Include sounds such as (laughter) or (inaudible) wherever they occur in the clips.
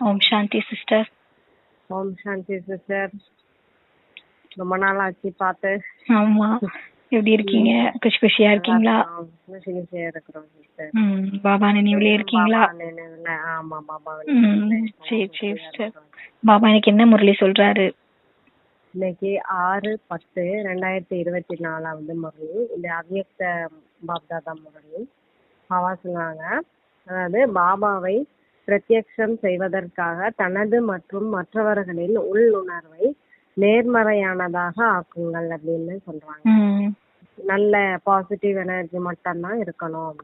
ஓம் சாந்தி sister. ஓம் சாந்தி sister. ரொம்ப நாள் ஆச்சு பார்த்து. ஆமா. எப்படி இருக்கீங்க? குஷி குஷியா இருக்கீங்களா? குஷி குஷியா இருக்கிறோம் சிஸ்டர். ம் பாபா நினைவுல இருக்கீங்களா? ஆமா பாபா சரி சரி சிஸ்டர். பாபா எனக்கு என்ன முரளி சொல்றாரு? இன்னைக்கு ஆறு பத்து ரெண்டாயிரத்தி இருபத்தி நாலாவது முரளி. இந்த அவ்யக்த பாப்தாதா முரளி. பாபா சொன்னாங்க. அதாவது பாபாவை பிரத்யக்ஷம் செய்வதற்காக தனது மற்றும் மற்றவர்களின் உள்ளுணர்வை நேர்மறையானதாக ஆக்குங்கள் அப்படின்னு சொல்றாங்க. நல்ல பாசிட்டிவ் எனர்ஜி மட்டும்தான் இருக்கணும்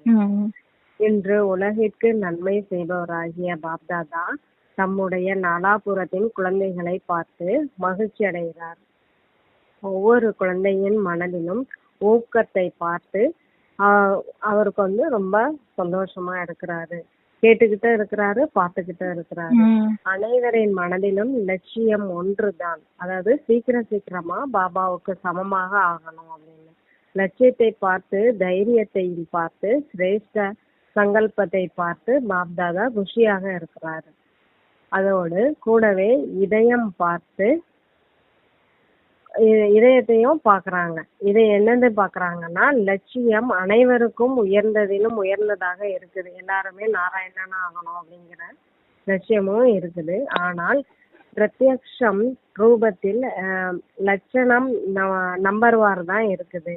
இன்று உலகிற்கு நன்மை செய்பவராகிய பாப்தாதா தம்முடைய நாலாபுரத்தின் குழந்தைகளை பார்த்து மகிழ்ச்சி அடைகிறார். ஒவ்வொரு குழந்தையின் மனதிலும் ஊக்கத்தை பார்த்து அவருக்கு வந்து ரொம்ப சந்தோஷமா இருக்கிறாரு. கேட்டுக்கிட்டு இருக்கிறாரு பார்த்துக்கிட்டு இருக்கிறாரு. அனைவரின் மனதிலும் லட்சியம் ஒன்றுதான். அதாவது சீக்கிரம் சீக்கிரமா பாபாவுக்கு சமமாக ஆகணும் அப்படின்னு. லட்சியத்தை பார்த்து தைரியத்தையும் பார்த்து சிரேஷ்ட சங்கல்பத்தை பார்த்து பாப்தாதா குஷியாக இருக்கிறாரு. அதோடு கூடவே இதயம் பார்த்து இதயத்தையும் பாக்குறாங்க இதை என்னது பாக்குறாங்கன்னா லட்சியம் அனைவருக்கும் உயர்ந்ததிலும் உயர்ந்ததாக இருக்குது. எல்லாருமே நாராயணனா ஆகணும் அப்படிங்கிற லட்சியமும் இருக்குது. ஆனால் பிரத்யக்ஷம் ரூபத்தில் லட்சணம் நம்பர் வார் தான் இருக்குது.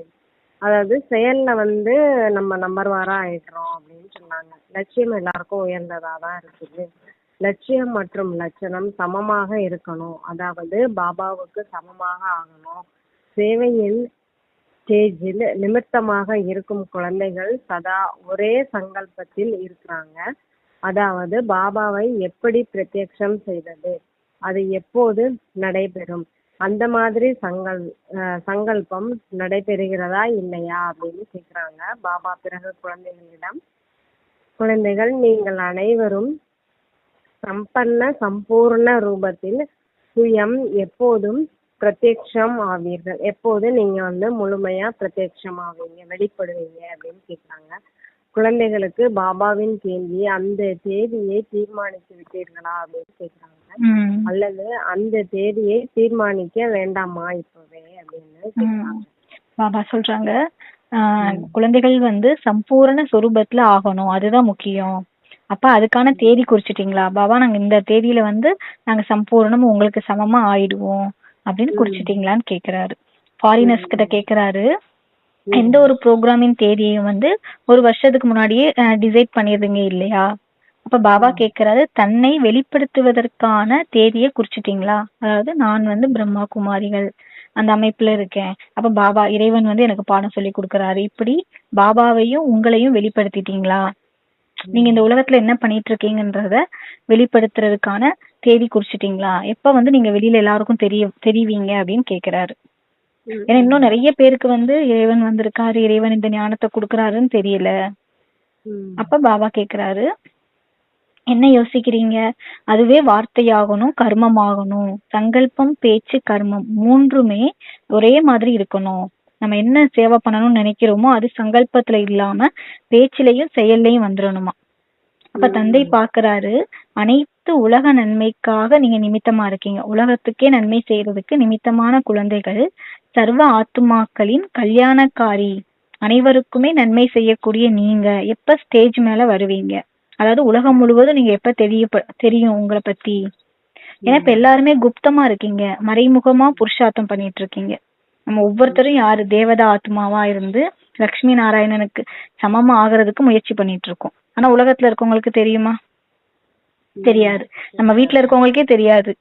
அதாவது செயல்ல வந்து நம்ம நம்பர் வாரா ஆயிடுறோம் அப்படின்னு சொன்னாங்க. லட்சியம் எல்லாருக்கும் உயர்ந்ததா தான் இருக்குது. லட்சியம் மற்றும் லட்சணம் சமமாக இருக்கணும். அதாவது பாபாவுக்கு சமமாக ஆகணும். சேவையின் ஸ்டேஜில் நிமித்தமாக இருக்கும் குழந்தைகள் சதா ஒரே சங்கல்பத்தில் இருக்கிறாங்க. அதாவது பாபாவை எப்படி பிரத்யக்ஷம் செய்தது? அது எப்போது நடைபெறும்? அந்த மாதிரி சங்கல் சங்கல்பம் நடைபெறுகிறதா இல்லையா அப்படின்னு கேட்குறாங்க பாபா பிறகு குழந்தைகளிடம் குழந்தைகள் நீங்கள் அனைவரும் சம்பன்ன சம்பூர்ண ரூபத்தில் சுயம் எப்போதும் பிரத்யக்ஷம் ஆவீர்கள். எப்போது நீங்க வந்து முழுமையா பிரத்யக்ஷம் ஆவீங்க வெளிப்படுவீங்க அப்படின்னு கேக்குறாங்க. குழந்தைகளுக்கு பாபாவின் கேள்வி அந்த தேதியை தீர்மானித்து விட்டீர்களா அப்படின்னு கேக்குறாங்க. ம். அல்லது அந்த தேதியை தீர்மானிக்க வேண்டாமா இப்பவே அப்படின்னு பாபா சொல்றாங்க குழந்தைகள் வந்து சம்பூரண சொரூபத்துல ஆகணும். அதுதான் முக்கியம். அப்ப அதுக்கான தேதி குறிச்சிட்டீங்களா? பாபா நாங்க இந்த தேதியில வந்து நாங்க சம்பூரணம் உங்களுக்கு சமமா ஆயிடுவோம் அப்படின்னு குறிச்சிட்டீங்களான்னு கேக்குறாரு. ஃபாரினர்ஸ் கிட்ட கேக்குறாரு. எந்த ஒரு ப்ரோக்ராமின் தேதியையும் வந்து ஒரு வருஷத்துக்கு முன்னாடியே டிசைட் பண்ணிடுறீங்க இல்லையா? அப்ப பாபா கேக்குறாரு தன்னை வெளிப்படுத்துவதற்கான தேதியை குறிச்சிட்டீங்களா? அதாவது நான் வந்து பிரம்மா குமாரிகள் அந்த அமைப்புல இருக்கேன். அப்ப பாபா இறைவன் வந்து எனக்கு பாடம் சொல்லி கொடுக்கறாரு. இப்படி பாபாவையும் உங்களையும் வெளிப்படுத்திட்டீங்களா? நீங்க இந்த உலகத்துல என்ன பண்ணிட்டு இருக்கீங்கன்றத வெளிப்படுத்துறதுக்கான தேதி குறிச்சிட்டீங்களா? எப்ப வந்து நீங்க வெளியில எல்லாருக்கும் தெரிய தெரிவிங்க அப்படின்னு கேக்குறாரு. ஏன்னா இன்னும் நிறைய பேருக்கு வந்து இறைவன் வந்திருக்காரு இறைவன் இந்த ஞானத்தை கொடுக்கறாருன்னு தெரியல. அப்ப பாபா கேக்குறாரு என்ன யோசிக்கிறீங்க? அதுவே வார்த்தையாகணும் கர்மமாகணும். சங்கல்பம் பேச்சு கர்மம் மூன்றுமே ஒரே மாதிரி இருக்கணும். நம்ம என்ன சேவை பண்ணணும்னு நினைக்கிறோமோ அது சங்கல்பத்துல இல்லாம பேச்சிலையும் செயல்லையும் வந்துடணுமா அப்ப தந்தை பாக்குறாரு அனைத்து உலக நன்மைக்காக நீங்க நிமித்தமா இருக்கீங்க. உலகத்துக்கே நன்மை செய்யறதுக்கு நிமித்தமான குழந்தைகள் சர்வ ஆத்துமாக்களின் கல்யாணக்காரி அனைவருக்குமே நன்மை செய்யக்கூடிய நீங்க எப்ப ஸ்டேஜ் மேல வருவீங்க? அதாவது உலகம் முழுவதும் நீங்க எப்ப தெரிய தெரியும் உங்களை பத்தி? ஏன்னா இப்ப எல்லாருமே குப்தமா இருக்கீங்க மறைமுகமா புருஷார்த்தம் பண்ணிட்டு இருக்கீங்க. நம்ம ஒவ்வொருத்தரும் யாரு? தேவதா ஆத்மாவா இருந்து லக்ஷ்மி நாராயணனுக்கு சமமா ஆகுறதுக்கு முயற்சி பண்ணிட்டு இருக்கோம். ஆனா உலகத்துல இருக்கவங்களுக்கு தெரியுமா? தெரியாது. நம்ம வீட்ல இருக்கவங்களுக்கே தெரியாது.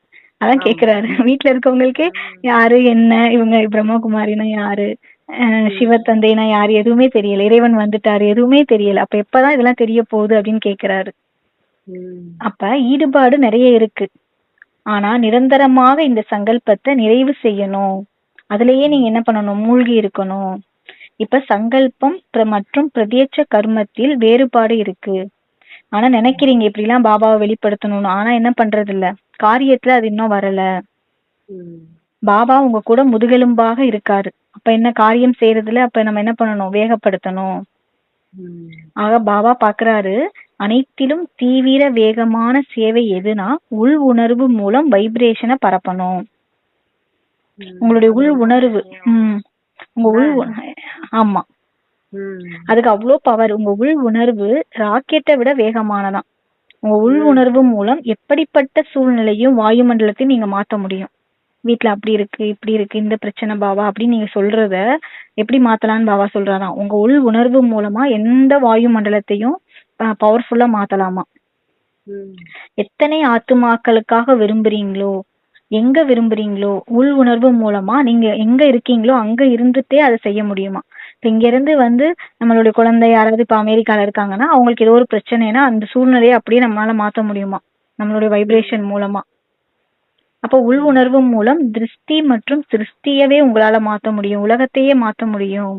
அதான் கேக்குறாரு. (laughs) வீட்ல இருக்கவங்களுக்கே யாரு என்ன இவங்க பிரம்மகுமாரினா யாரு? அஹ் சிவத்தந்தைனா யாரு? எதுவுமே தெரியல. இறைவன் வந்துட்டாரு. எதுவுமே தெரியல. அப்ப எப்பதான் இதெல்லாம் தெரிய போகுது அப்படின்னு கேக்குறாரு. அப்ப ஈடுபாடு நிறைய இருக்கு. ஆனா நிரந்தரமாக இந்த சங்கல்பத்தை நிறைவு செய்யணும். அதுலயே நீங்க என்ன பண்ணணும்? மூழ்கி இருக்கணும். இப்ப சங்கல்பம் மற்றும் பிரத்யட்ச கர்மத்தில் வேறுபாடு இருக்கு. ஆனா நினைக்கிறீங்க இப்படி எல்லாம் பாபாவை வெளிப்படுத்தணும்னு. ஆனா என்ன பண்றது இல்ல காரியத்துல அது இன்னும் வரல. பாபா உங்க கூட முதுகெலும்பாக இருக்காரு. அப்ப என்ன காரியம் செய்யறதுல அப்ப நம்ம என்ன பண்ணணும்? வேகப்படுத்தணும். ஆக பாபா பாக்குறாரு அனைத்திலும் தீவிர வேகமான சேவை எதுனா உள் உணர்வு மூலம் வைப்ரேஷனை பரப்பணும். உங்களுடைய உள் உணர்வு. ம். உங்க உள் ஆமா. அதுக்கு அவ்வளோ பவர் உங்க உள் உணர்வு ராக்கெட்டை விட வேகமானதாம் உங்க உள் உணர்வு மூலம் எப்படிப்பட்ட சூழ்நிலையும் வாயுமண்டலத்தையும் நீங்க மாத்த முடியும். வீட்ல அப்படி இருக்கு இப்படி இருக்கு இந்த பிரச்சனை பாவா அப்படின்னு நீங்க சொல்றத எப்படி மாத்தலாம்னு பாவா சொல்றாராம் உங்க உள் உணர்வு மூலமா எந்த வாயுமண்டலத்தையும் பவர்ஃபுல்லா மாத்தலாமா. எத்தனை ஆத்துமாக்களுக்காக விரும்புறீங்களோ எங்க விரும்புறீங்களோ உள் உணர்வு மூலமா நீங்க எங்க இருக்கீங்களோ அங்க இருந்துட்டே அதை செய்ய முடியுமா? இப்போ இங்க இருந்து வந்து நம்மளுடைய குழந்தை யாராவது இப்ப அமெரிக்கால இருக்காங்கன்னா அவங்களுக்கு ஏதோ ஒரு பிரச்சனைனா அந்த சூழ்நிலையை அப்படியே நம்மளால மாத்த முடியுமா? நம்மளுடைய வைப்ரேஷன் மூலமா. அப்ப உள் உணர்வு மூலம் திருஷ்டி மற்றும் சிருஷ்டியவே உங்களால மாத்த முடியும். உலகத்தையே மாத்த முடியும்.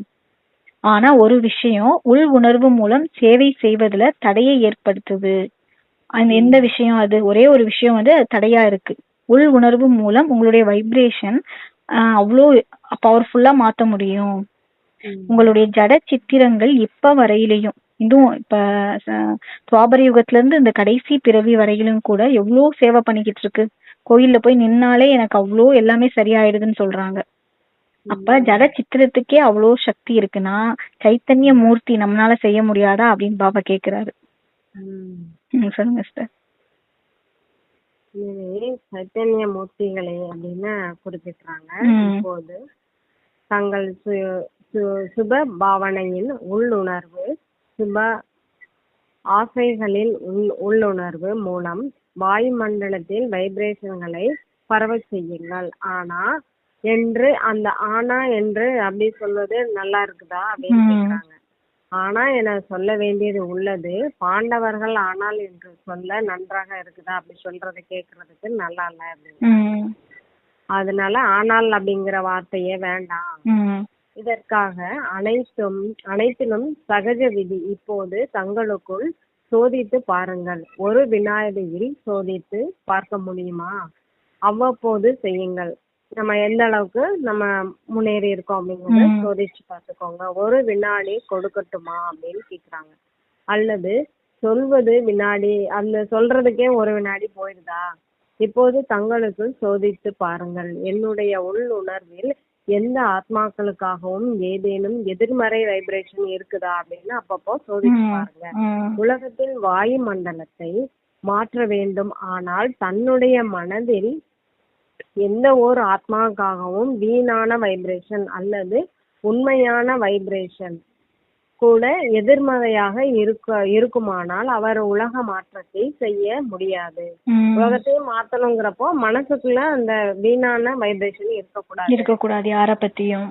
ஆனா ஒரு விஷயம் உள் உணர்வு மூலம் சேவை செய்வதுல தடையை ஏற்படுத்துது. அந்த எந்த விஷயம் அது? ஒரே ஒரு விஷயம் வந்து தடையா இருக்கு. உள் உணர்வு மூலம் உங்களுடைய வைப்ரேஷன் அவ்வளோ பவர்ஃபுல்லா மாத்த முடியும். உங்களுடைய ஜட சித்திரங்கள் இப்ப வரையிலையும் இதுவும் இப்ப துவாபர யுகத்துல இருந்து இந்த கடைசி பிறவி வரையிலும் கூட எவ்வளோ சேவை பண்ணிக்கிட்டு இருக்கு. கோயில்ல போய் நின்னாலே எனக்கு அவ்வளோ எல்லாமே சரியாயிடுதுன்னு சொல்றாங்க. அப்ப ஜட சித்திரத்துக்கே அவ்வளோ சக்தி இருக்குன்னா சைத்தன்ய மூர்த்தி நம்மளால செய்ய முடியாதா அப்படின்னு பாபா கேக்குறாரு. சொல்லுங்க சிஸ்டர் எனவே சைத்தன்ய மூர்த்திகளை அப்படின்னு குறிப்பிடுறாங்க. இப்போது தங்கள் சுப பாவனையின் உள்ளுணர்வு சுப ஆசைகளின் உள் உள்ளுணர்வு மூலம் வாயுமண்டலத்தில் வைப்ரேஷன்களை பரவச் செய்யுங்கள் ஆனா என்று அந்த ஆனா என்று அப்படி சொல்வது நல்லா இருக்குதா அப்படின்னு ம். ஆனா என சொல்ல வேண்டியது உள்ளது. பாண்டவர்கள் ஆனால் என்று சொல்ல நன்றாக இருக்குதா அப்படி சொல்றதை கேக்குறதுக்கு நல்லா இல்ல அப்படின்னு. அதனால ஆனால் அப்படிங்கிற வார்த்தையே வேண்டாம். இதற்காக அனைத்தும் அனைத்திலும் சகஜ விதி இப்போது தங்களுக்குள் சோதித்து பாருங்கள். ஒரு வினாடியில் சோதித்து பார்க்க முடியுமா? அவ்வப்போது செய்யுங்கள். நம்ம எந்த அளவுக்கு நம்ம முன்னேறி இருக்கோம் அப்படிங்கறத. சோதிச்சு பார்த்துக்கோங்க. ஒரு வினாடி கொடுக்கட்டுமா அப்படின்னு கேக்குறாங்க. அல்லது சொல்வது வினாடி அந்த சொல்றதுக்கே ஒரு வினாடி போயிடுதா இப்போது தங்களுக்குள் சோதித்து பாருங்கள். என்னுடைய உள் உணர்வில் எந்த ஆத்மாக்களுக்காகவும் ஏதேனும் எதிர்மறை வைப்ரேஷன் இருக்குதா அப்படின்னு அப்பப்போ சோதிச்சு. பாருங்க. ம். உலகத்தில் வாயு மண்டலத்தை மாற்ற வேண்டும். ஆனால் தன்னுடைய மனதில் எந்த ஒரு ஆத்மாவுக்காகவும் வீணான வைப்ரேஷன் அல்லது உண்மையான வைப்ரேஷன் கூட எதிர்மறையாக இருக்க இருக்குமானால் அவர் உலக மாற்றத்தை செய்ய முடியாது. உலகத்தையும் மாத்தணுங்கிறப்போ மனசுக்குள்ள அந்த வீணான வைப்ரேஷன் இருக்கக்கூடாது. இருக்கக்கூடாது யார பத்தியும்.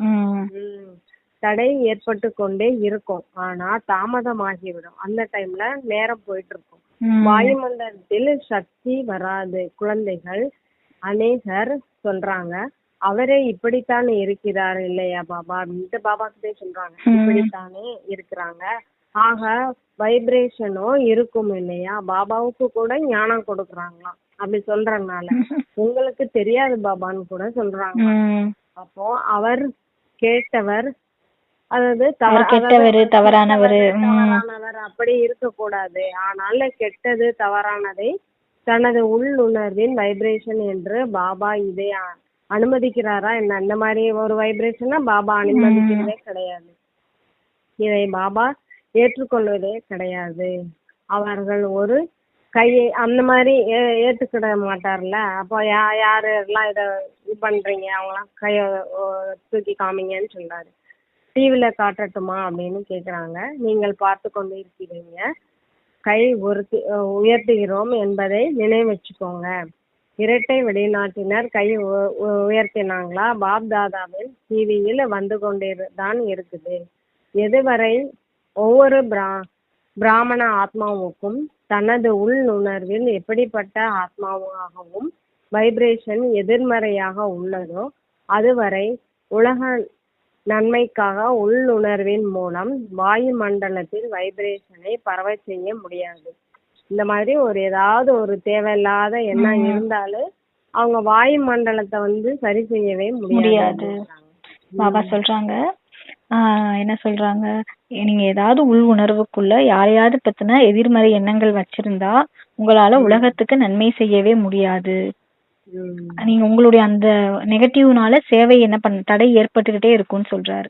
தடை ஏற்பட்டு கொண்டே இருக்கும். ஆனா தாமதமாகிவிடும். அந்த டைம்ல நேரம் போயிட்டு இருக்கும். வாயுமண்டலத்தில் சக்தி வராது. குழந்தைகள் அநேகர் சொல்றாங்க. அவரே இப்படித்தான் இருக்கிறார் இல்லையா பாபா? அப்படின்ட்டு பாபா கிட்டே சொல்றாங்க. இப்படித்தானே இருக்கிறாங்க. ஆக வைப்ரேஷனும் இருக்கும் இல்லையா? பாபாவுக்கு கூட ஞானம் கொடுக்குறாங்களாம். அப்படி சொல்றதுனால. (laughs) உங்களுக்கு தெரியாது பாபான்னு கூட சொல்றாங்க. அப்போ அவர் கேட்டவர் அதாவது கெட்டவரு, தவறானவரு. தவறானவர் அப்படி இருக்கக்கூடாது. ஆனால் கெட்டது தவறானதை தனது உள்ளுணர்வின் வைப்ரேஷன் என்று பாபா இதை அனுமதிக்கிறாரா? என்ன அந்த மாதிரி ஒரு வைப்ரேஷனா பாபா அனுமதிக்கிறதே கிடையாது. இதை பாபா ஏற்றுக்கொள்வதே கிடையாது. அவர்கள் ஒரு கையை அந்த மாதிரி ஏ- ஏத்துக்கிட மாட்டார்ல. அப்போ யா யாரு எல்லாம் இதை இது பண்றீங்க? அவங்களாம் கைய தூக்கி காமிங்கன்னு சொல்றாரு. டிவில காட்டட்டுமா அப்படின்னு கேக்குறாங்க. நீங்கள் பார்த்து கொண்டு இருக்கிறீங்க. கை உயர்த்தி உயர்த்துகிறோம் என்பதை நினைவச்சுக்கோங்க இரட்டை வெளிநாட்டினர் கை உ- உயர்த்தினாங்களா? பாப் தாதாவின் டிவியில் வந்து கொண்டே தான் இருக்குது. எதுவரை ஒவ்வொரு பிரா பிராமண ஆத்மாவுக்கும் தனது உள் உணர்வில் எப்படிப்பட்ட ஆத்மாவாகவும் வைப்ரேஷன் எதிர்மறையாக உள்ளதோ அதுவரை உலக நன்மைக்காக உள்ளுணர்வின் மூலம் வாயுமண்டலத்தில் வைப்ரேஷனை பரவச் செய்ய முடியாது இந்த மாதிரி ஒரு ஏதாவது ஒரு தேவையில்லாத எண்ணம் இருந்தாலும் அவங்க வாயுமண்டலத்தை வந்து சரி செய்யவே முடியாது. பாபா சொல்றாங்க என்ன சொல்றாங்க நீங்க ஏதாவது உள் உணர்வுக்குள்ள யாரையாவது பத்தின எதிர்மறை எண்ணங்கள் வச்சிருந்தா உங்களால. உலகத்துக்கு நன்மை செய்யவே முடியாது. நீங்க உங்களுடைய அந்த நெகட்டிவ்னால சேவை என்ன பண்ண தடை ஏற்பட்டுக்கிட்டே இருக்கும்னு சொல்றாரு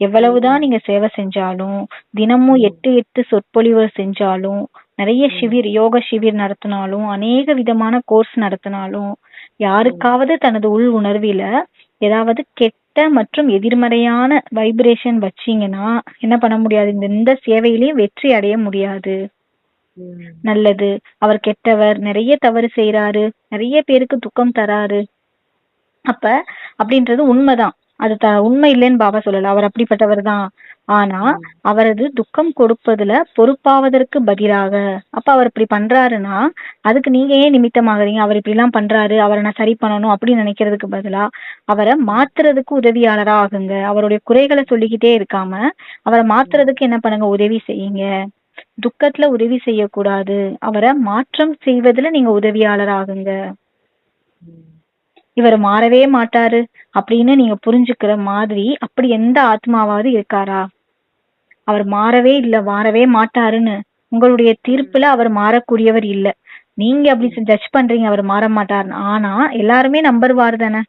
எவ்வளவுதான் நீங்க சேவை செஞ்சாலும் தினமும். எட்டு எட்டு சொற்பொழிவு செஞ்சாலும் நிறைய. சிவிர் யோக சிவிர் நடத்தினாலும் அநேக விதமான கோர்ஸ் நடத்தினாலும் யாருக்காவது தனது உள் உணர்வில ஏதாவது கெட்ட மற்றும் எதிர்மறையான வைப்ரேஷன் வச்சீங்கன்னா என்ன பண்ண முடியாது இந்த இந்த சேவையிலயும் வெற்றி அடைய முடியாது. நல்லது. அவர் கெட்டவர். நிறைய தவறு செய்யறாரு நிறைய பேருக்கு துக்கம் தராரு. அப்ப அப்படின்றது உண்மைதான். அது த உண்மை இல்லைன்னு பாபா சொல்லல. அவர் அப்படிப்பட்டவர் தான். ஆனா அவரது துக்கம் கொடுப்பதுல பொறுப்பாவதற்கு பதிலாக அப்ப அவர் இப்படி பண்றாருன்னா அதுக்கு நீங்க ஏன் நிமித்தமாகறீங்க? அவர் இப்படி எல்லாம் பண்றாரு. அவரை நான் சரி பண்ணணும் அப்படின்னு நினைக்கிறதுக்கு பதிலா அவரை மாத்துறதுக்கு உதவியாளரா ஆகுங்க. அவருடைய குறைகளை சொல்லிக்கிட்டே இருக்காம அவரை மாத்துறதுக்கு என்ன பண்ணுங்க? உதவி செய்யுங்க. துக்கத்துல உதவி செய்யக்கூடாது. அவரை மாற்றம் செய்வதுல நீங்க உதவியாளர் ஆகுங்க. இவர் மாறவே மாட்டாரு அப்படின்னு நீங்க புரிஞ்சுக்கிற மாதிரி அப்படி எந்த ஆத்மாவாவது இருக்காரா? அவர் மாறவே இல்ல மாறவே மாட்டாருன்னு. உங்களுடைய தீர்ப்புல அவர் மாறக்கூடியவர் இல்ல. நீங்க அப்படி ஜட்ஜ் பண்றீங்க அவர் மாற மாட்டாருன்னு. ஆனா எல்லாருமே நம்பர் வார் தானே.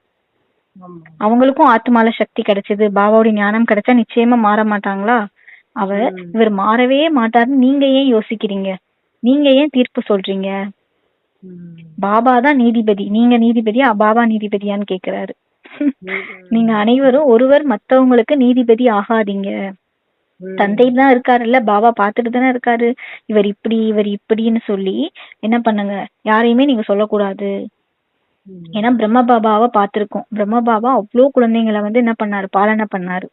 அவங்களுக்கும் ஆத்மால சக்தி கிடைச்சது. பாபாவுடைய ஞானம் கிடைச்சா நிச்சயமா மாற மாட்டாங்களா? அவர். இவர் மாறவே மாட்டாருன்னு நீங்க ஏன் யோசிக்கிறீங்க? நீங்க ஏன் தீர்ப்பு சொல்றீங்க. பாபா தான் நீதிபதி. நீங்க நீதிபதியா? பாபா நீதிபதியான்னு கேக்குறாரு. நீங்க அனைவரும் ஒருவர் மத்தவங்களுக்கு நீதிபதி ஆகாதீங்க. தந்தை தான் இருக்காருல்ல? பாபா பாத்துட்டு தானே இருக்காரு. இவர் இப்படி இவர் இப்படின்னு சொல்லி என்ன பண்ணுங்க? யாரையுமே நீங்க சொல்லக்கூடாது. ஏன்னா பிரம்ம பாபாவை பார்த்திருக்கோம். பிரம்ம பாபா அவ்வளோ குழந்தைங்களை வந்து என்ன பண்ணாரு? பாலனை பண்ணாரு.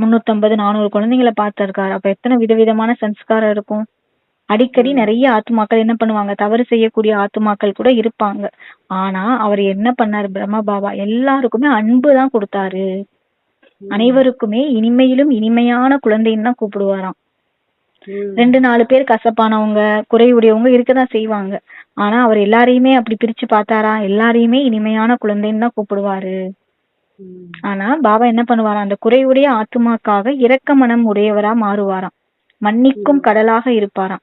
முன்னூத்தம்பது நானூறு குழந்தைங்களை பார்த்திருக்காரு. அப்ப எத்தனை விதவிதமான சன்ஸ்காரம் இருக்கும். அடிக்கடி நிறைய ஆத்துமாக்கள் என்ன பண்ணுவாங்க? தவறு செய்யக்கூடிய ஆத்துமாக்கள் கூட இருப்பாங்க. ஆனா அவர் என்ன பண்ணாரு? பிரம்ம பாபா எல்லாருக்குமே அன்பு தான் கொடுத்தாரு. அனைவருக்குமே இனிமையிலும் இனிமையான குழந்தைன்னு தான் கூப்பிடுவாராம். ரெண்டு நாலு பேர் கசப்பானவங்க குறையுடையவங்க இருக்கதான் செய்வாங்க. ஆனா அவர் எல்லாரையுமே அப்படி பிரிச்சு பார்த்தாரா? எல்லாரையுமே இனிமையான குழந்தைன்னு தான் கூப்பிடுவாரு. ஆனா பாபா என்ன பண்ணுவாராம் அந்த குறையுடைய ஆத்துமாக்காக இரக்க மனம் உடையவரா மாறுவாராம். மன்னிக்கும் கடலாக இருப்பாராம்.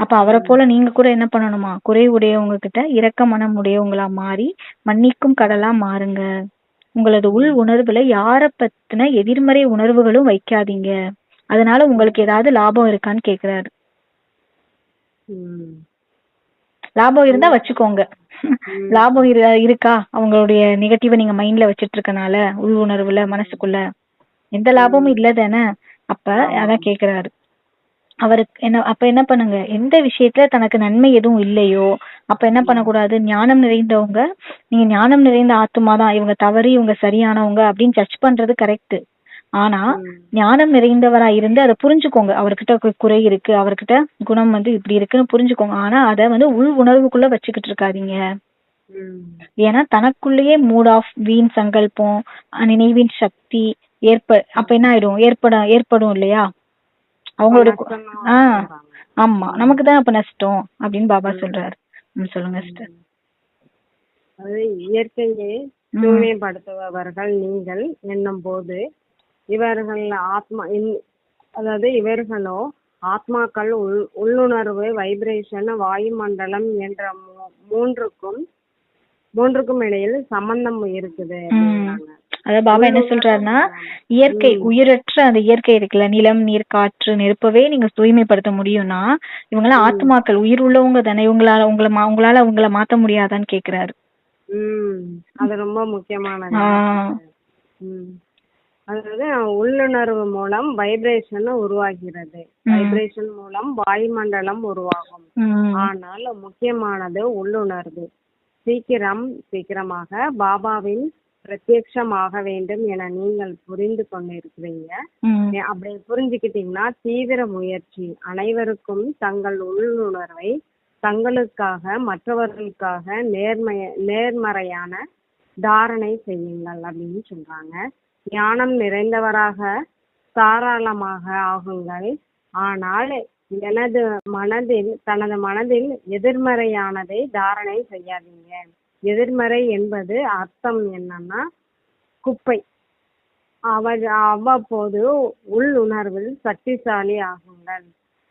அப்ப அவரை போல நீங்க கூட என்ன பண்ணணுமா? குறை உடையவங்க கிட்ட இரக்க மனம் உடையவங்களா மாறி மன்னிக்கும் கடலா மாறுங்க. உங்களது உள் உணர்வுல யார பத்தின எதிர்மறை உணர்வுகளும் வைக்காதீங்க. அதனால உங்களுக்கு ஏதாவது லாபம் இருக்கான்னு கேக்குறாரு. லாபம் இருந்தா வச்சுக்கோங்க. லாபம் இரு- இருக்கா? அவங்களுடைய நெகட்டிவ நீங்க மைண்ட்ல வச்சிட்டு இருக்கனால உள் உணர்வுல மனசுக்குள்ள. எந்த லாபமும் இல்ல தானே அப்ப அதான் கேக்குறாரு. அவருக்கு என்ன அப்ப என்ன பண்ணுங்க? எந்த விஷயத்துல தனக்கு நன்மை எதுவும் இல்லையோ அப்ப என்ன பண்ணக்கூடாது? ஞானம் நிறைந்தவங்க நீங்க ஞானம் நிறைந்த ஆத்துமா தான் இவங்க தவறு இவங்க சரியானவங்க அப்படின்னு ஜட்ஜ் பண்றது கரெக்ட் ஆனா. ஞானம் நிறைந்தவரா இருந்து அதை புரிஞ்சுக்கோங்க. அவர்கிட்ட குறை இருக்கு அவர்கிட்ட குணம் வந்து இப்படி இருக்குன்னு புரிஞ்சுக்கோங்க. ஆனா அதை வந்து உள் உணர்வுக்குள்ள வச்சுக்கிட்டு இருக்காதீங்க. ஏன்னா தனக்குள்ளேயே மூட் ஆஃப் வீண் சங்கல்பம் நினைவின் சக்தி ஏற்ப அப்ப என்ன ஆயிடும்? ஏற்பட ஏற்படும் இல்லையா? அவங்களோட கு- நஷ்டம்னு ஆ சொல்றாங்க. ஆமா. நமக்கு தான் அப்ப நஷ்டம் அப்படின்னு பாபா சொல்றாரு. சொல்லுங்க சிஸ்டர். அது இயற்கையை தூய்மைப்படுத்துபவர்கள் நீங்கள் என்னும் போது இவர்கள் ஆத்மா அதாவது இவர்களோ ஆத்மாக்கள் உள் உள்ளுணர்வு வைப்ரேஷன் வாயுமண்டலம் என்ற மூன்றுக்கும் மூன்றுக்கும் இடையில் சம்பந்தம் இருக்குது. அதாவது பாபா என்ன சொல்றாருன்னா இயற்கை உயிரற்ற அந்த இயற்கை இருக்குல்ல நிலம் நீர் காற்று நெருப்பவே நீங்க தூய்மைப்படுத்த முடியும்னா இவங்கெல்லாம் ஆத்மாக்கள் உயிர் உள்ளவங்க தானே இவங்களால உங்களை மா- உங்களால உங்களை மாத்த முடியாதான்னு கேக்குறாரு. ம். அது ரொம்ப முக்கியமானது ஆஹ் ம். அதாவது உள்ளுணர்வு மூலம் வைப்ரேஷன் உருவாகிறது. வைப்ரேஷன் மூலம் வாயுமண்டலம் உருவாகும். ஆனால் முக்கியமானது உள்ளுணர்வு. சீக்கிரம் சீக்கிரமாக பாபாவின் பிரத்யட்சமாக வேண்டும் என நீங்கள் புரிந்து கொண்டிருக்கிறீங்க. அப்படி புரிஞ்சுக்கிட்டீங்கன்னா தீவிர முயற்சி. அனைவருக்கும் தங்கள் உள்ளுணர்வை தங்களுக்காக மற்றவர்களுக்காக நேர்மைய நேர்மறையான தாரணை செய்யுங்கள் அப்படின்னு சொல்றாங்க. ஞானம் நிறைந்தவராக தாராளமாக ஆகுங்கள். ஆனால் எனது மனதில் தனது மனதில் எதிர்மறையானதை தாரணை செய்யாதீங்க. எதிர்மறை என்பது அர்த்தம் என்னன்னா குப்பை. அவ அவ்வப்போது உள் உணர்வில் சக்திசாலி ஆகுங்கள்.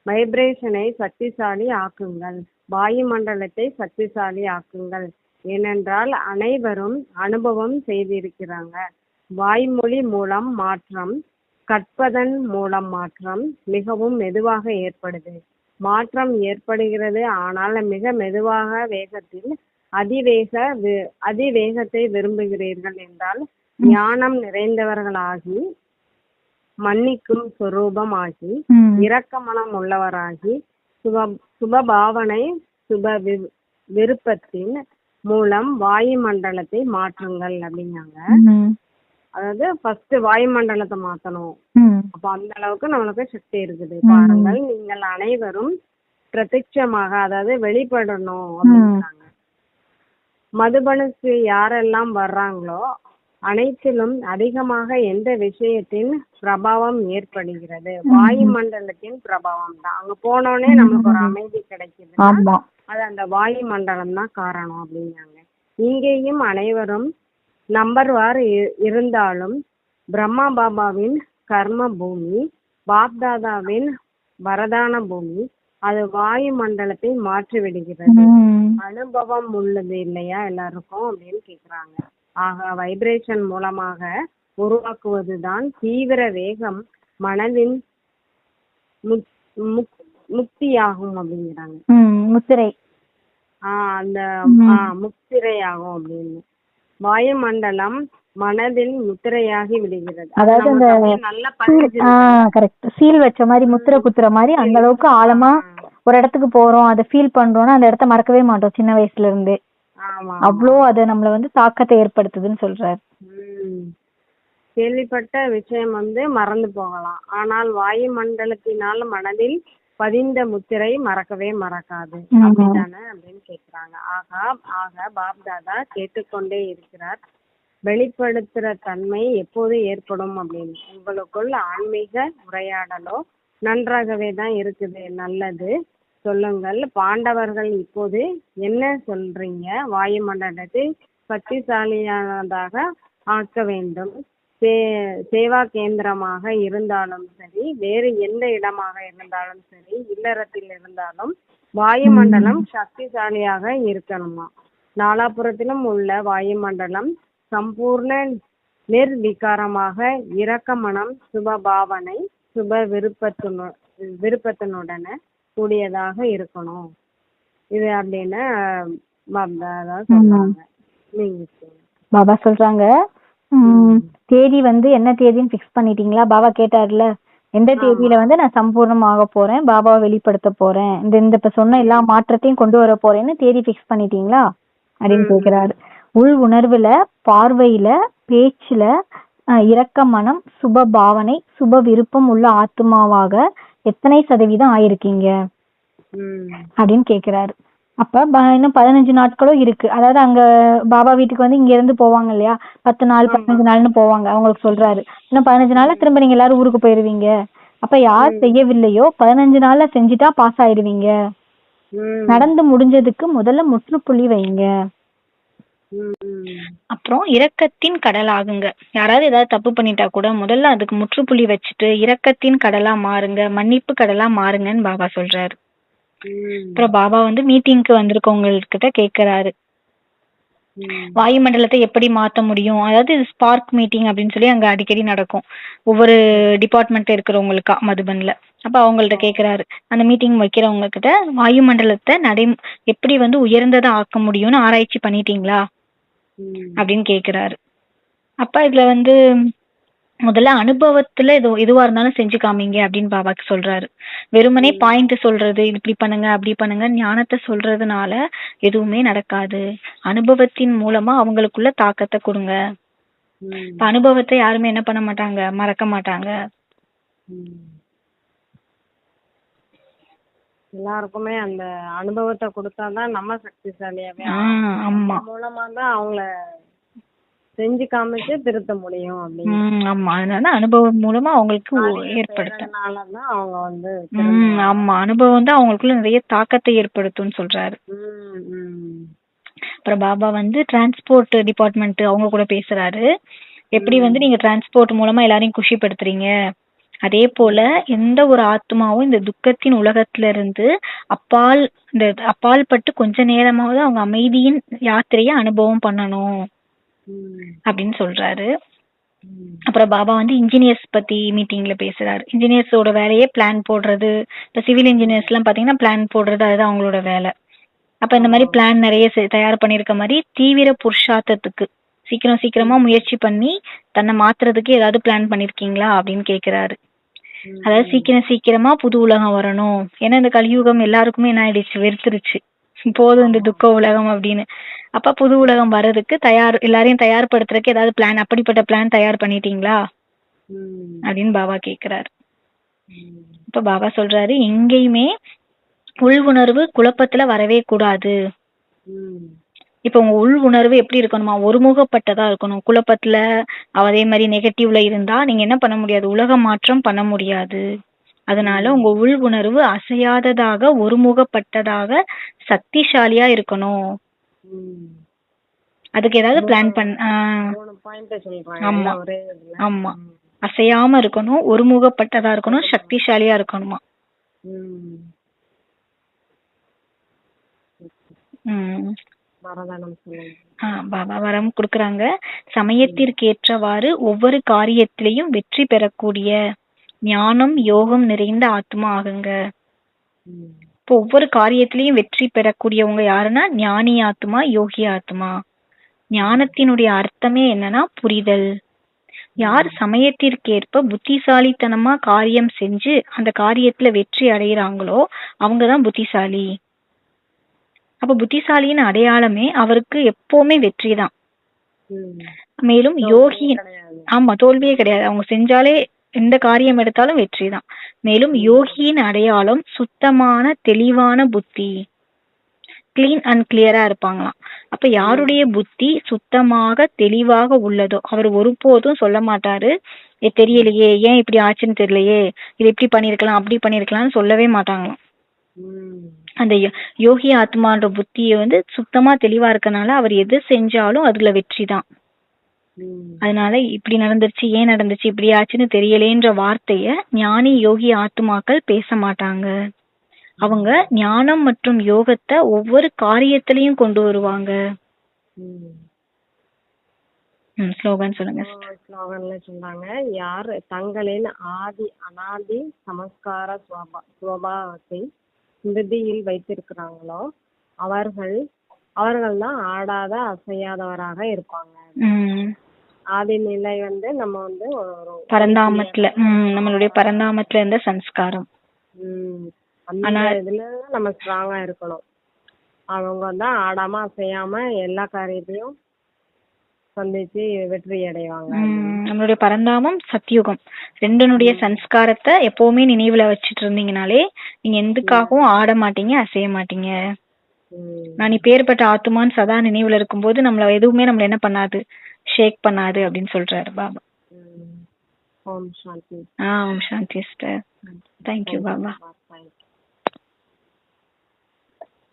வைப்ரேஷனை சக்திசாலி ஆக்குங்கள். வாயுமண்டலத்தை சக்திசாலி ஆக்குங்கள். ஏனென்றால் அனைவரும் அனுபவம் செய்திருக்கிறாங்க. வாய்மொழி மூலம் மாற்றம் கற்பதன் மூலம் மாற்றம் மிகவும் மெதுவாக ஏற்படுது மாற்றம் ஏற்படுகிறது ஆனால் மிக மெதுவாக வேகத்தில் அதிவேக அதிவேகத்தை விரும்புகிறீர்கள் என்றால் ஞானம் நிறைந்தவர்களாகி மன்னிக்கும் சொரூபமாகி. இரக்க மனம் உள்ளவராகி சுப சுபபாவனை சுப விருப்பத்தின் மூலம் வாயுமண்டலத்தை மாற்றுங்கள் அப்படிங்காங்க ம். அதாவது ஃபர்ஸ்ட் வாயுமண்டலத்தை மாத்தணும். அப்ப அந்த அளவுக்கு நம்மளுக்கு சக்தி இருக்குது. பாருங்கள் நீங்கள் அனைவரும் பிரத்யட்சமாக அதாவது வெளிப்படணும் அப்படிங்கிறாங்க மதுபனுக்கு யாரெல்லாம் வர்றாங்களோ அனைத்திலும் அதிகமாக எந்த விஷயத்தின் பிரபாவம் ஏற்படுகிறது? வாயுமண்டலத்தின் பிரபாவம் தான். அங்க போனோடனே நமக்கு ஒரு அமைதி கிடைக்குது அது அந்த வாயுமண்டலம் தான் காரணம் அப்படிங்கிறாங்க இங்கேயும் அனைவரும் நம்பர் வார் இ- இருந்தாலும் பிரம்மா பாபாவின் கர்ம பூமி பாப்தாதாவின் வரதான பூமி அது வாயுமண்டலத்தை மாற்றி விடுகிறது. அனுபவம் உள்ளது இல்லையா எல்லாருக்கும் அப்படின்னு கேக்குறாங்க. ஆக வைப்ரேஷன் மூலமாக உருவாக்குவதுதான் தீவிர வேகம் மனதின் முக்- முக்- முக்தியாகும் அப்படிங்கிறாங்க. முத்திரை. ஆஹ் அந்த ஆஹ் முத்திரையாகும் அப்படின்னு. வாயுமண்டலம் மனதில் முத்திரையாகி விடுகிறது. அது அதாவது அந்த கரெக்ட் சீல் வச்ச மாதிரி முத்திரை குத்துற மாதிரி அந்த அளவுக்கு ஆழமா ஒரு இடத்துக்கு போறோம். அதை ஃபீல் பண்றோம்னா அந்த இடத்த மறக்கவே மாட்டோம் சின்ன வயசுல இருந்தே அவ்வளோ அது நம்மள வந்து தாக்கத்தை ஏற்படுத்துதுன்னு சொல்றாரு. கேள்விப்பட்ட விஷயம் வந்து மறந்து போகலாம். ஆனால் வாயுமண்டலத்தினால் மனதில் பதிந்த முத்திரை மறக்கவே மறக்காது. அப்படிதானே அப்படின்னு கேக்குறாங்க. ஆகா ஆக பாப்தாதா கேட்டுக்கொண்டே இருக்கிறார். வெளிப்படுத்துற தன்மை எப்போது ஏற்படும் அப்படின்னு? உங்களுக்குள் ஆன்மீக உரையாடலோ நன்றாகவே தான் இருக்குது. நல்லது. சொல்லுங்கள். பாண்டவர்கள் இப்போது என்ன சொல்றீங்க? வாயுமண்டலத்தை சக்திசாலியானதாக ஆக்க வேண்டும். சே சேவா கேந்திரமாக இருந்தாலும் சரி வேறு எந்த இடமாக இருந்தாலும் சரி இல்லறத்தில் இருந்தாலும் வாயுமண்டலம் சக்திசாலியாக இருக்கணுமா? நாலாபுரத்திலும் உள்ள வாயுமண்டலம் சம்பூர்ண நிர்விகாரமாக இரக்க மனம் சுப பாவனை சுப விருப்பத்தினு விருப்பத்தினுடன கூடியதாக இருக்கணும். இது அப்படின்னு சொன்னாங்க நீங்க. பாபா சொல்றாங்க தேதி வந்து என்ன தேதின்னு ஃபிக்ஸ் பண்ணிட்டீங்களா? பாபா கேட்டார்ல. எந்த தேதியில வந்து நான் சம்பூர்ணமாக போறேன் பாபாவை வெளிப்படுத்த போறேன். இந்த இந்த இப்ப சொன்ன எல்லா மாற்றத்தையும் கொண்டு வர போறேன்னு தேதி ஃபிக்ஸ் பண்ணிட்டீங்களா? அப்படின்னு கேக்குறாரு. உள் உணர்வுல பார்வையில பேச்சுல இரக்க மனம் சுப பாவனை சுப விருப்பம் உள்ள ஆத்மாவாக எத்தனை சதவீதம் ஆயிருக்கீங்க? அப்படின்னு கேக்குறாரு. அப்ப ப- இன்னும் பதினஞ்சு நாட்களும் இருக்கு. அதாவது அங்க பாபா வீட்டுக்கு வந்து இங்க இருந்து போவாங்க இல்லையா? பத்து நாள் பதினஞ்சு நாள்னு போவாங்க அவங்களுக்கு சொல்றாரு. இன்னும் பதினஞ்சு நாள்ல திரும்ப நீங்க எல்லாரும் ஊருக்கு போயிருவீங்க. அப்ப யார் செய்யவில்லையோ பதினஞ்சு நாள்ல செஞ்சுட்டா பாஸ் ஆயிடுவீங்க நடந்து முடிஞ்சதுக்கு முதல்ல முற்றுப்புள்ளி வைங்க. அப்புறம் இரக்கத்தின் கடலாகுங்க. யாராவது ஏதாவது தப்பு பண்ணிட்டா கூட முதல்ல அதுக்கு முற்றுப்புள்ளி வச்சுட்டு இரக்கத்தின் கடலா மாறுங்க மன்னிப்பு கடலா மாறுங்கன்னு பாபா சொல்றாரு. அப்புறம் பாபா வந்து மீட்டிங்க்கு வந்திருக்கவங்ககிட்ட கேக்குறாரு. வாயுமண்டலத்தை எப்படி மாத்த முடியும்? அதாவது ஸ்பார்க் மீட்டிங் அப்படின்னு சொல்லி அங்க அடிக்கடி நடக்கும். ஒவ்வொரு டிபார்ட்மெண்ட்ல இருக்கிறவங்களுக்கா மதுபன்ல. அப்ப அவங்கள்ட்ட கேக்குறாரு. அந்த மீட்டிங் வைக்கிறவங்க கிட்ட வாயுமண்டலத்தை நடை எப்படி வந்து உயர்ந்ததா ஆக்க முடியும்னு ஆராய்ச்சி பண்ணிட்டீங்களா? அப்படின்னு கேக்குறாரு. அப்ப இதுல வந்து முதல்ல அனுபவத்துல எது எதுவா இருந்தாலும் செஞ்சு காமிங்க அப்படின்னு பாபாக்கு சொல்றாரு. வெறுமனே பாயிண்ட் சொல்றது இது இப்படி பண்ணுங்க அப்படி பண்ணுங்க ஞானத்தை சொல்றதுனால எதுவுமே நடக்காது. அனுபவத்தின் மூலமா அவங்களுக்குள்ள தாக்கத்தை கொடுங்க. அனுபவத்தை யாருமே என்ன பண்ண மாட்டாங்க? மறக்க மாட்டாங்க. எல்லாருக்குமே அந்த அனுபவத்தை கொடுத்தாதான் நம்ம சக்திசாலியாவே ஆமா. மூலமா தான் அவங்கள செஞ்சு காமிச்சு திருத்த முடியும் அப்படின்னு. ஆமா. அதனால அனுபவம் மூலமா அவங்களுக்கு ஏற்படுத்த அதனாலதான் அவங்க வந்து ஆமா. அனுபவம் தான் அவங்களுக்குள்ள நிறைய தாக்கத்தை ஏற்படுத்தும்னு சொல்றாரு. அப்புறம் பாபா வந்து டிரான்ஸ்போர்ட் டிபார்ட்மெண்ட் அவங்க கூட பேசுறாரு. எப்படி வந்து நீங்க டிரான்ஸ்போர்ட் மூலமா எல்லாரையும் குஷிப்படுத்துறீங்க? அதே போல எந்த ஒரு ஆத்மாவும் இந்த துக்கத்தின் உலகத்துல இருந்து அப்பால் இந்த அப்பால் பட்டு கொஞ்ச நேரமாவது அவங்க அமைதியின் யாத்திரையை அனுபவம் பண்ணணும். அப்படின்னு சொல்றாரு. அப்புறம் பாபா வந்து இன்ஜினியர்ஸ் பத்தி மீட்டிங்ல பேசுறாரு. இன்ஜினியர்ஸோட வேலையே பிளான் போடுறது. இப்ப சிவில் இன்ஜினியர்ஸ் எல்லாம் பாத்தீங்கன்னா பிளான் போடுறது அதுதான் அவங்களோட வேலை. அப்ப இந்த மாதிரி பிளான் நிறைய தயார் பண்ணிருக்க மாதிரி தீவிர புருஷார்த்தத்துக்கு சீக்கிரம் சீக்கிரமா முயற்சி பண்ணி தன்னை மாத்துறதுக்கு ஏதாவது பிளான் பண்ணிருக்கீங்களா அப்படின்னு கேக்குறாரு. அதாவது சீக்கிரம் சீக்கிரமா புது உலகம் வரணும். ஏன்னா இந்த கலியுகம் எல்லாருக்குமே என்ன ஆயிடுச்சு? வெறுத்துருச்சு. போதும் இந்த துக்க உலகம் அப்படின்னு. அப்ப புது உலகம் வர்றதுக்கு தயார் எல்லாரையும் தயார்படுத்துறதுக்கு ஏதாவது பிளான் அப்படிப்பட்ட பிளான் தயார் பண்ணிட்டீங்களா? அப்படின்னு பாபா கேக்குறாரு. இப்ப பாபா சொல்றாரு எங்கேயுமே உள் உணர்வு குழப்பத்துல வரவே கூடாது. இப்ப உங்க உள் உணர்வு எப்படி இருக்கணுமா? ஒருமுகப்பட்டதா இருக்கணும். குழப்பத்துல அதே மாதிரி நெகட்டிவ்ல இருந்தா நீங்க என்ன பண்ண முடியாது? உலக மாற்றம் பண்ண முடியாது. அதனால உங்க உள் உணர்வு அசையாததாக ஒருமுகப்பட்டதாக சக்திசாலியா இருக்கணும். அதுக்கு ஏதாவது பிளான் பண்ண ஆமா. ஆமா. அசையாம இருக்கணும் ஒருமுகப்பட்டதா இருக்கணும் சக்திசாலியா இருக்கணுமா? பாபா வரம் கொடுக்கறாங்க. சமயத்திற்கேற்றவாறு ஒவ்வொரு காரியத்திலையும் வெற்றி பெறக்கூடிய ஞானம் யோகம் நிறைந்த ஆத்மா ஆகுங்க. இப்போ ஒவ்வொரு காரியத்திலையும் வெற்றி பெறக்கூடியவங்க யாருன்னா ஞானி ஆத்மா யோகி ஆத்மா. ஞானத்தினுடைய அர்த்தமே என்னன்னா புரிதல். யார் சமயத்திற்கேற்ப புத்திசாலித்தனமா காரியம் செஞ்சு அந்த காரியத்துல வெற்றி அடையறாங்களோ அவங்கதான் புத்திசாலி. அப்ப புத்திசாலியின் அடையாளமே அவருக்கு எப்பவுமே வெற்றி தான் மேலும் யோகி ஆமா தோல்வியே கிடையாது. அவங்க செஞ்சாலே எந்த காரியம் எடுத்தாலும் வெற்றி தான் மேலும் யோகியின் அடையாளம் சுத்தமான தெளிவான புத்தி. கிளீன் அண்ட் கிளியரா இருப்பாங்களாம். அப்ப யாருடைய புத்தி சுத்தமாக தெளிவாக உள்ளதோ அவர் ஒருபோதும் சொல்ல மாட்டாரு. "ஏ, தெரியலையே ஏன் இப்படி ஆச்சுன்னு தெரியலையே? இது இப்படி பண்ணிருக்கலாம் அப்படி பண்ணிருக்கலாம்னு சொல்லவே மாட்டாங்களாம். அந்த யோகி ஆத்மான்ற புத்தியை வந்து சுத்தமா தெளிவா இருக்கனால அவர் எது செஞ்சாலும் அதுல வெற்றி தான் அதனால இப்படி நடந்துருச்சு ஏன் நடந்துச்சு இப்படி ஆச்சுன்னு தெரியலேன்ற வார்த்தைய ஞானி யோகி ஆத்மாக்கள் பேச மாட்டாங்க. அவங்க ஞானம் மற்றும் யோகத்தை ஒவ்வொரு காரியத்திலையும் கொண்டு வருவாங்க. ஸ்லோகன் சொல்லுங்க ஸ்லோகன்ல சொல்றாங்க யார் தங்களின் ஆதி அனாதி சமஸ்கார சுவபா சுவபாவத்தை ஸ்மிருதியில் வைத்திருக்கிறாங்களோ அவர்கள் அவர்கள் தான் ஆடாத அசையாதவராக இருப்பாங்க. ஆதி நிலை வந்து நம்ம வந்து பரந்தாமத்துல ம் நம்மளுடைய பரந்தாமத்துல இருந்த சம்ஸ்காரம். ம், அந்த இதுல நம்ம ஸ்ட்ராங்கா இருக்கணும். அவங்க தான் ஆடாம அசையாம எல்லா காரியத்தையும் சந்திச்சு வெற்றி அடைவாங்க. நம்மளுடைய பரந்தாமம் சத்தியுகம் ரெண்டனுடைய சன்ஸ்காரத்தை எப்பவுமே நினைவுல வச்சிட்டு இருந்தீங்கனாலே நீங்க எதுக்காகவும் ஆட மாட்டீங்க அசைய மாட்டீங்க. நான் இப்பேற்பட்ட ஆத்துமான்னு சதா நினைவுல இருக்கும்போது நம்மள எதுவுமே நம்மள என்ன பண்ணாது. ஷேக் பண்ணாது அப்படின்னு சொல்றாரு பாபா. ஓம் சாந்தி. ஆ ஓம் சாந்தி சிஸ்டர். Thank you Baba.